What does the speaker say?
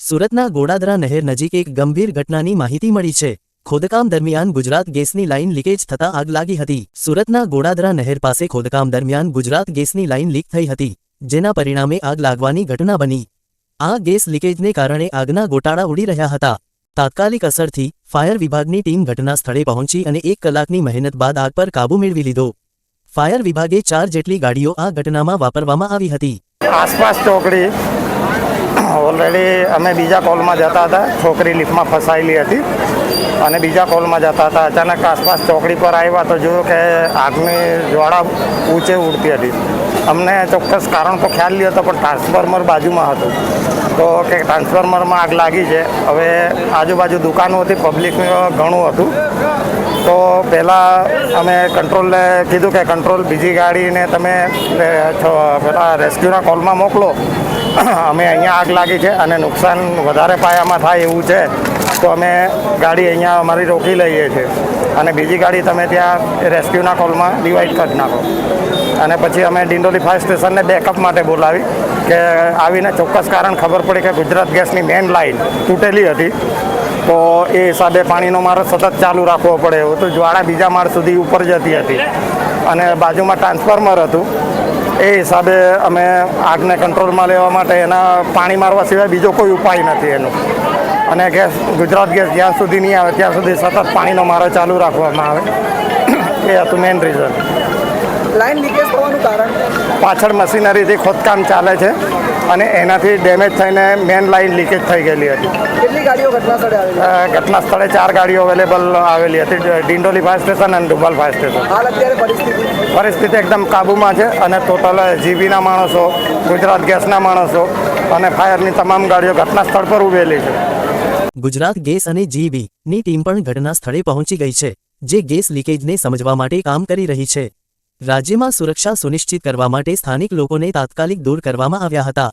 સુરતના ગોડાદરા નહેર નજીક એક ગંભીર ઘટનાની માહિતી મળી છે. ખોદકામ દરમિયાન ગુજરાત ગેસની લાઇન લીકેજ થતા આગ લાગી હતી. સુરતના ગોડાદરા નહેર પાસે ખોદકામ દરમિયાન ગુજરાત ગેસની લાઇન લીક થઈ હતી, જેના પરિણામે આગ લાગવાની ઘટના બની. આ ગેસ લીકેજને કારણે આગના ગોટાળા ઉડી રહ્યા હતા. તાત્કાલિક અસરથી ફાયર વિભાગની ટીમ ઘટના સ્થળે પહોંચી અને એક કલાકની મહેનત બાદ આગ પર કાબૂ મેળવી લીધો. ફાયર વિભાગે ચાર જેટલી ગાડીઓ આ ઘટનામાં વાપરવામાં આવી હતી. આસપાસ ચોકડી ઓલરેડી અમે બીજા કોલમાં જતા હતા. છોકરી લિફ્ટમાં ફસાયેલી હતી. અને બીજા કોલમાં જતા હતા. અચાનક આસપાસ ચોકડી પર આવ્યા તો જોયું કે આગની જ્વાળા ઊંચે ઉડતી હતી. અમને ચોક્કસ કારણ તો ખ્યાલ નહીં હતો, પણ ટ્રાન્સફોર્મર બાજુમાં હતું. તો કે ટ્રાન્સફોર્મરમાં આગ લાગી છે. હવે આજુબાજુ દુકાનો હતી પબ્લિક ઘણું હતું. તો પહેલાં અમે કંટ્રોલને કીધું કે કંટ્રોલ બીજી ગાડીને તમે પેલા રેસ્ક્યુના કોલમાં મોકલો. અમે અહીંયા આગ લાગી છે અને નુકસાન વધારે પાયામાં થાય એવું છે, તો અમે ગાડી અહીંયા અમારી રોકી લઈએ છીએ. અને બીજી ગાડી તમે ત્યાં રેસ્ક્યુના કોલમાં ડિવાઈડ કરી નાખો. અને પછી અમે ડિંડોલી ફાયર સ્ટેશનને બેકઅપ માટે બોલાવી કે આવીને ચોક્કસ કારણ ખબર પડી કે ગુજરાત ગેસની મેઇન લાઇન તૂટેલી હતી, તો એ હિસાબે પાણીનો મારો સતત ચાલુ રાખવો પડે એવું. તો જ્વાળા બીજા માળ સુધી ઉપર જતી હતી. અને બાજુમાં ટ્રાન્સફોર્મર હતું. એ હિસાબે અમે આગને કંટ્રોલમાં લેવા માટે એના પાણી મારવા સિવાય બીજો કોઈ ઉપાય નથી એનો. અને ગેસ, ગુજરાત ગેસ જ્યાં સુધી નહીં આવે, ત્યાં સુધી સતત પાણીનો મારો ચાલુ રાખવામાં આવે. એ હતું મેઇન રીઝન લાઈન લીકેજ થવાનું કારણ? પાછળ મશીનરીથી ખોદકામ ચાલે છે અને એનાથી ડેમેજ થઈને મેઇન લાઇન લીકેજ થઈ ગયેલી હતી. કેટલી ગાડીઓ ઘટના સ્થળે આવેલી? ઘટના સ્થળે ચાર ગાડીઓ અવેલેબલ આવેલી હતી. ડિંડોલી ફાયર સ્ટેશન અને ડુબલ ફાયર સ્ટેશન હાલ અત્યારે પરિસ્થિતિ? પરિસ્થિતિ એકદમ કાબૂમાં છે અને ટોટલ જીબીના માણસો ગુજરાત ગેસના માણસો અને ફાયરની તમામ ગાડીઓ ઘટના સ્થળ પર ઉભેલી છે. ગુજરાત ગેસ અને જીબી ની ટીમ પણ ઘટના સ્થળે પહોંચી ગઈ છે જે ગેસ લીકેજને સમજવા માટે કામ કરી રહી છે. રાજ્યમાં સુરક્ષા સુનિશ્ચિત કરવા માટે સ્થાનિક લોકોને તાત્કાલિક દૂર કરવામાં આવ્યા હતા.